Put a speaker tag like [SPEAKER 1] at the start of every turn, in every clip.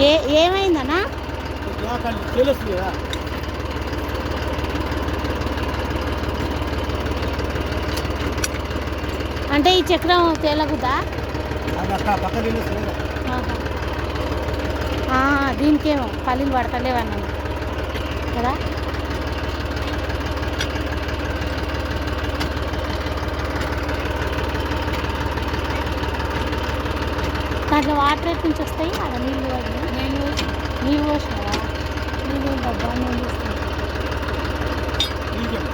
[SPEAKER 1] ఏ ఏమైందన్నా?
[SPEAKER 2] అంటే
[SPEAKER 1] ఈ చక్రం తేలకుదా దీనికేమో పల్లీలు పడతలేవన్నా కదా? దాంట్లో వాటర్ ఎక్కడి నుంచి వస్తాయి అక్కడ నీళ్ళు పడి నేను నీళ్ళు పోసినావా నీళ్ళు డబ్బా నేను తీసుకున్నా
[SPEAKER 2] నీకేం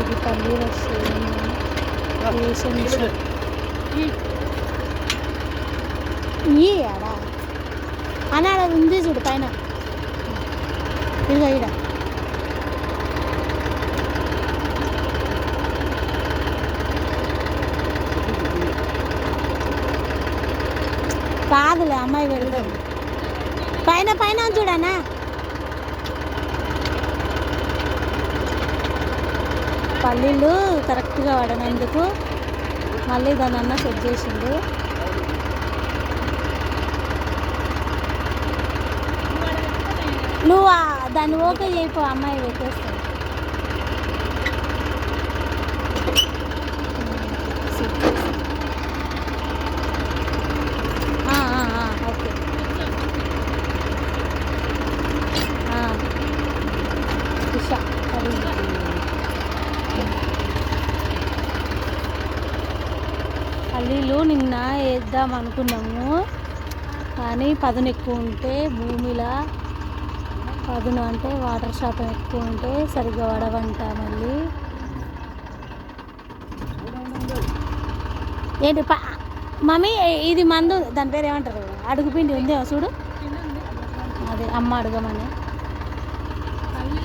[SPEAKER 1] ఇది పల్లీలు వస్తాయి వేసిన ఈ ఆడా అనాడ ఉంది చూడు పైన. ఇదిగో ఈడ. కాదులే అమ్మాయి పెడతాడు పైన పైన చూడనా పల్లీలు కరెక్ట్గా పడనందుకు మళ్ళీ దాని అన్న సెట్ చేసిండు. నువ్వు దాన్ని ఓకే చేయిపో అమ్మాయి పెట్టేస్తాను ఓకే. ఉషా పల్లీలు నిన్న వేద్దాం అనుకున్నాము. కానీ పదును ఎక్కువ ఉంటే భూమిలో పదును అంటే వాటర్ శాతం ఎక్కువ ఉంటే సరిగ్గా వడవంట మళ్ళీ. ఏంటి మమ్మీ ఇది మందు దాని పేరు ఏమంటారు? అడుగుపిండి ఉంది చూడు. అదే అమ్మ అడగమని. అవి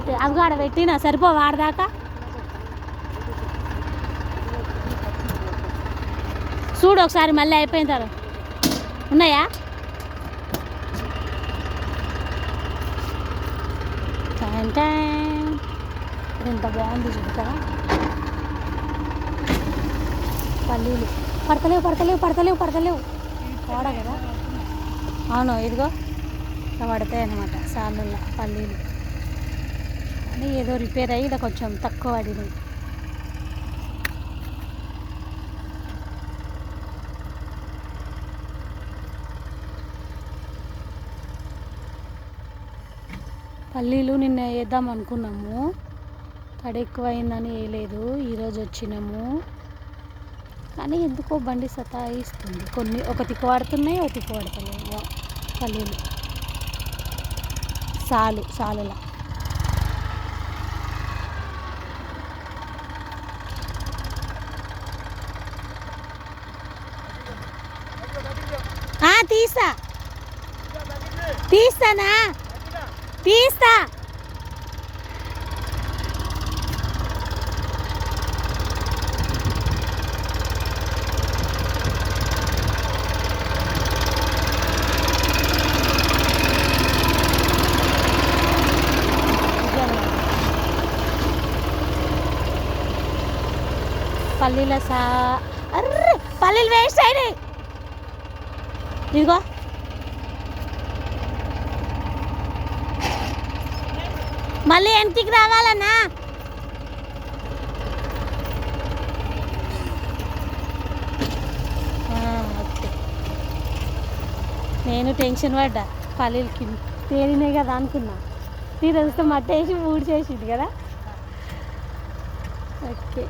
[SPEAKER 1] అదే అదిగో ఆడ పెట్టినా సరిపో వాడదాకా చూడు ఒకసారి మళ్ళీ అయిపోయిన తర్వాత. ఉన్నాయా? టైం ఎంత బాగుంది చూపుతారా పల్లీలు పడతలేవు పడతలేవు పడతలేవు పడతలేవు వాడ కదా అవును ఇదిగో పడతాయి అనమాట సార్లు పల్లీలు కానీ ఏదో రిపేర్ అయ్యి ఇలా కొంచెం తక్కువ పడినాయి పల్లీలు నిన్న వేద్దాం అనుకున్నాము. తడి ఎక్కువైందని వేయలేదు. ఈరోజు వచ్చినాము. కానీ ఎందుకో బండి సతాయిస్తుంది. కొన్ని ఒక తిక్కు పడుతున్నాయి ఒక తిక్కు పడతలేదు పల్లీలు. సాలు సాలులా. తీసా. తీస్తానా? తీస్తా. పల్లీల సా అర్రే పల్లీలు వేస్ట్ అయినాయి. ఇదిగో. మళ్ళీ వెనక్కి రావాలన్నా? ఓకే. నేను టెన్షన్ పడ్డా పల్లీలకి. తేలినాయి కదా అనుకున్నా. తీరు వస్తే మట్టేసి ఊడి చేసింది కదా. ఓకే.